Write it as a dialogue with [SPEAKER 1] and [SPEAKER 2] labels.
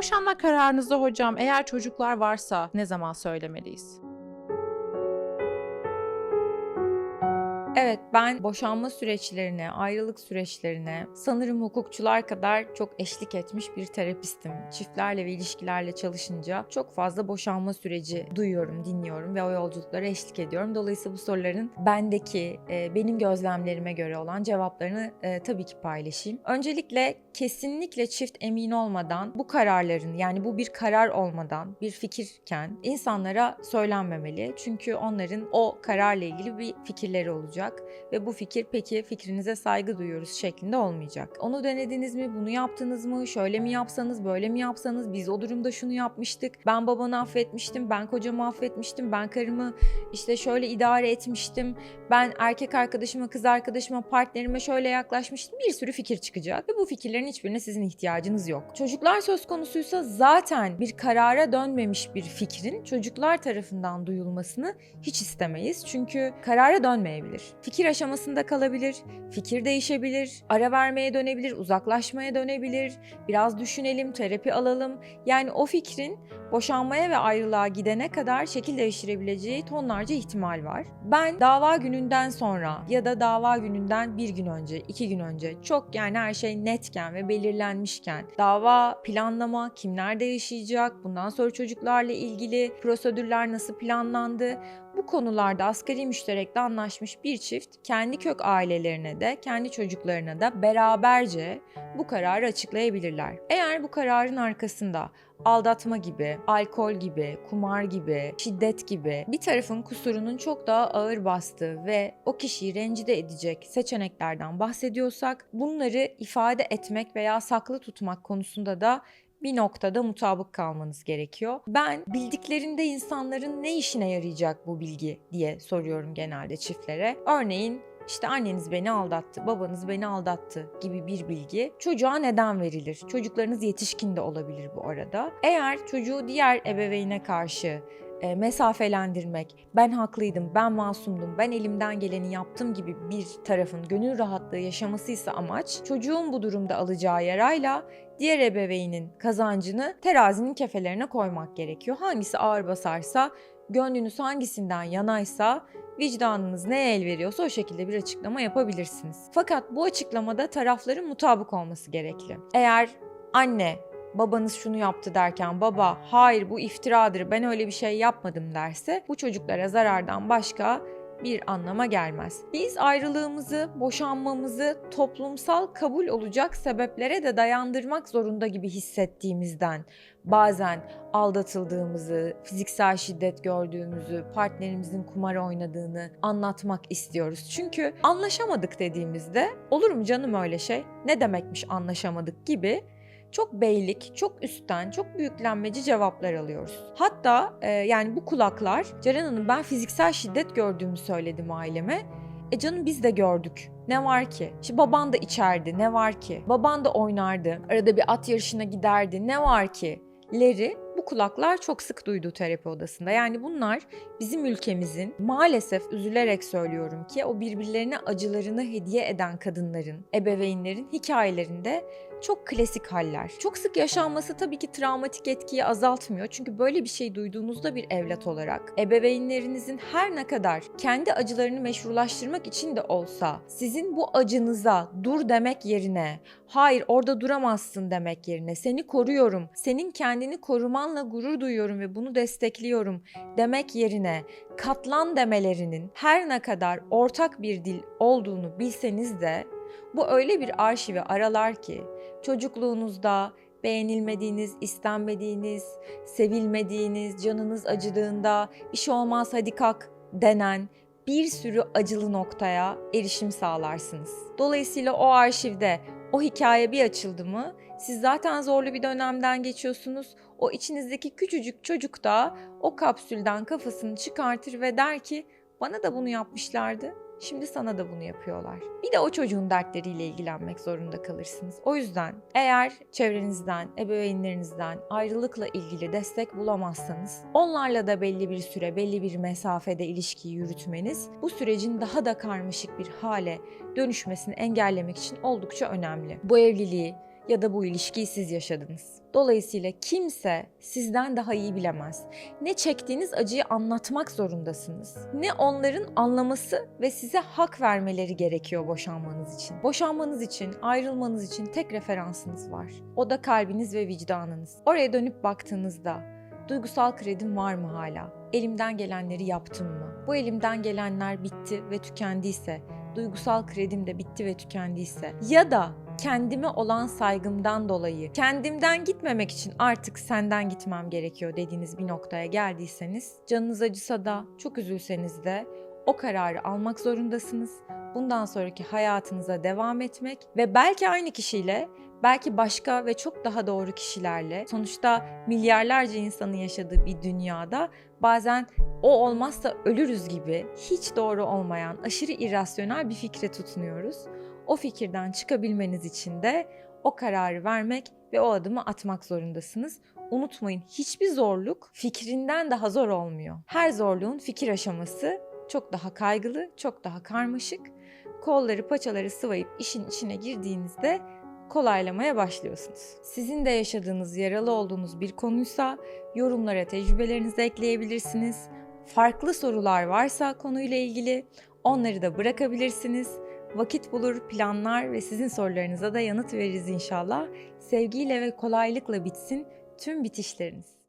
[SPEAKER 1] Boşanma kararınızı hocam eğer çocuklar varsa ne zaman söylemeliyiz?
[SPEAKER 2] Evet, ben boşanma süreçlerine, ayrılık süreçlerine sanırım hukukçular kadar çok eşlik etmiş bir terapistim. Çiftlerle ve ilişkilerle çalışınca çok fazla boşanma süreci duyuyorum, dinliyorum ve o yolculuklara eşlik ediyorum. Dolayısıyla bu soruların bendeki, e, benim gözlemlerime göre olan cevaplarını e, tabii ki paylaşayım. Öncelikle kesinlikle çift emin olmadan bu kararların yani bu bir karar olmadan bir fikirken insanlara söylenmemeli. Çünkü onların o kararla ilgili bir fikirleri olacak ve bu fikir peki fikrinize saygı duyuyoruz şeklinde olmayacak. Onu denediniz mi? Bunu yaptınız mı? Şöyle mi yapsanız? Böyle mi yapsanız? Biz o durumda şunu yapmıştık. Ben babanı affetmiştim. Ben kocamı affetmiştim. Ben karımı işte şöyle idare etmiştim. Ben erkek arkadaşıma, kız arkadaşıma, partnerime şöyle yaklaşmıştım. Bir sürü fikir çıkacak ve bu fikirlerin hiçbirine sizin ihtiyacınız yok. Çocuklar söz konusuysa zaten bir karara dönmemiş bir fikrin çocuklar tarafından duyulmasını hiç istemeyiz. Çünkü karara dönmeyebilir. Fikir aşamasında kalabilir, fikir değişebilir, ara vermeye dönebilir, uzaklaşmaya dönebilir, biraz düşünelim, terapi alalım. Yani o fikrin boşanmaya ve ayrılığa gidene kadar şekil değiştirebileceği tonlarca ihtimal var. Ben dava gününden sonra ya da dava gününden bir gün önce, iki gün önce çok yani her şey netken ve belirlenmişken dava planlama, kim nerede yaşayacak, bundan sonra çocuklarla ilgili prosedürler nasıl planlandı, bu konularda asgari müşterekte anlaşmış bir çift kendi kök ailelerine de kendi çocuklarına da beraberce bu kararı açıklayabilirler. Eğer bu kararın arkasında aldatma gibi, alkol gibi, kumar gibi, şiddet gibi bir tarafın kusurunun çok daha ağır bastığı ve o kişiyi rencide edecek seçeneklerden bahsediyorsak bunları ifade etmek veya saklı tutmak konusunda da bir noktada mutabık kalmanız gerekiyor. Ben bildiklerinde insanların ne işine yarayacak bu bilgi diye soruyorum genelde çiftlere. Örneğin işte anneniz beni aldattı, babanız beni aldattı gibi bir bilgi çocuğa neden verilir? Çocuklarınız yetişkin de olabilir bu arada. Eğer çocuğu diğer ebeveyne karşı e, mesafelendirmek, ben haklıydım, ben masumdum, ben elimden geleni yaptım gibi bir tarafın gönül rahatlığı yaşamasıysa amaç, çocuğun bu durumda alacağı yarayla diğer ebeveynin kazancını terazinin kefelerine koymak gerekiyor. Hangisi ağır basarsa, gönlünüz hangisinden yanaysa, vicdanınız neye el veriyorsa o şekilde bir açıklama yapabilirsiniz. Fakat bu açıklamada tarafların mutabık olması gerekli. Eğer anne babanız şunu yaptı derken baba hayır bu iftiradır ben öyle bir şey yapmadım derse bu çocuklara zarardan başka bir anlama gelmez. Biz ayrılığımızı, boşanmamızı toplumsal kabul olacak sebeplere de dayandırmak zorunda gibi hissettiğimizden bazen aldatıldığımızı, fiziksel şiddet gördüğümüzü, partnerimizin kumar oynadığını anlatmak istiyoruz. Çünkü anlaşamadık dediğimizde olur mu canım öyle şey? Ne demekmiş anlaşamadık gibi çok beylik, çok üstten, çok büyüklenmeci cevaplar alıyoruz. Hatta e, yani bu kulaklar Ceren Hanım ben fiziksel şiddet gördüğümü söyledim aileme. E canım biz de gördük. Ne var ki? İşte baban da içerdi. Ne var ki? Baban da oynardı. Arada bir at yarışına giderdi. Ne var ki? Leri bu kulaklar çok sık duydu terapi odasında. Yani bunlar bizim ülkemizin maalesef üzülerek söylüyorum ki o birbirlerine acılarını hediye eden kadınların, ebeveynlerin hikayelerinde çok klasik haller. Çok sık yaşanması tabii ki travmatik etkiyi azaltmıyor. Çünkü böyle bir şey duyduğunuzda bir evlat olarak ebeveynlerinizin her ne kadar kendi acılarını meşrulaştırmak için de olsa sizin bu acınıza dur demek yerine hayır orada duramazsın demek yerine seni koruyorum, senin kendini korumanla gurur duyuyorum ve bunu destekliyorum demek yerine katlan demelerinin her ne kadar ortak bir dil olduğunu bilseniz de bu öyle bir arşivi aralar ki çocukluğunuzda beğenilmediğiniz, istenmediğiniz, sevilmediğiniz, canınız acıdığında şey olmaz hadi kalk denen bir sürü acılı noktaya erişim sağlarsınız. Dolayısıyla o arşivde o hikaye bir açıldı mı siz zaten zorlu bir dönemden geçiyorsunuz. O içinizdeki küçücük çocuk da o kapsülden kafasını çıkartır ve der ki bana da bunu yapmışlardı. Şimdi sana da bunu yapıyorlar. Bir de o çocuğun dertleriyle ilgilenmek zorunda kalırsınız. O yüzden eğer çevrenizden, ebeveynlerinizden ayrılıkla ilgili destek bulamazsanız onlarla da belli bir süre, belli bir mesafede ilişkiyi yürütmeniz bu sürecin daha da karmaşık bir hale dönüşmesini engellemek için oldukça önemli. Bu evliliği ya da bu ilişkiyi siz yaşadınız. Dolayısıyla kimse sizden daha iyi bilemez. Ne çektiğiniz acıyı anlatmak zorundasınız. Ne onların anlaması ve size hak vermeleri gerekiyor boşanmanız için. Boşanmanız için, ayrılmanız için tek referansınız var. O da kalbiniz ve vicdanınız. Oraya dönüp baktığınızda duygusal kredim var mı hala? Elimden gelenleri yaptım mı? Bu elimden gelenler bitti ve tükendiyse, duygusal kredim de bitti ve tükendiyse ya da kendime olan saygımdan dolayı kendimden gitmemek için artık senden gitmem gerekiyor dediğiniz bir noktaya geldiyseniz canınız acısa da çok üzülseniz de o kararı almak zorundasınız. Bundan sonraki hayatınıza devam etmek ve belki aynı kişiyle belki başka ve çok daha doğru kişilerle sonuçta milyarlarca insanın yaşadığı bir dünyada bazen o olmazsa ölürüz gibi hiç doğru olmayan aşırı irrasyonel bir fikre tutunuyoruz. O fikirden çıkabilmeniz için de o kararı vermek ve o adımı atmak zorundasınız. Unutmayın hiçbir zorluk fikrinden daha zor olmuyor. Her zorluğun fikir aşaması çok daha kaygılı, çok daha karmaşık. Kolları paçaları sıvayıp işin içine girdiğinizde kolaylamaya başlıyorsunuz. Sizin de yaşadığınız, yaralı olduğunuz bir konuysa yorumlara tecrübelerinizi ekleyebilirsiniz. Farklı sorular varsa konuyla ilgili onları da bırakabilirsiniz. Vakit bulur, planlar ve sizin sorularınıza da yanıt veririz inşallah. Sevgiyle ve kolaylıkla bitsin tüm bitişleriniz.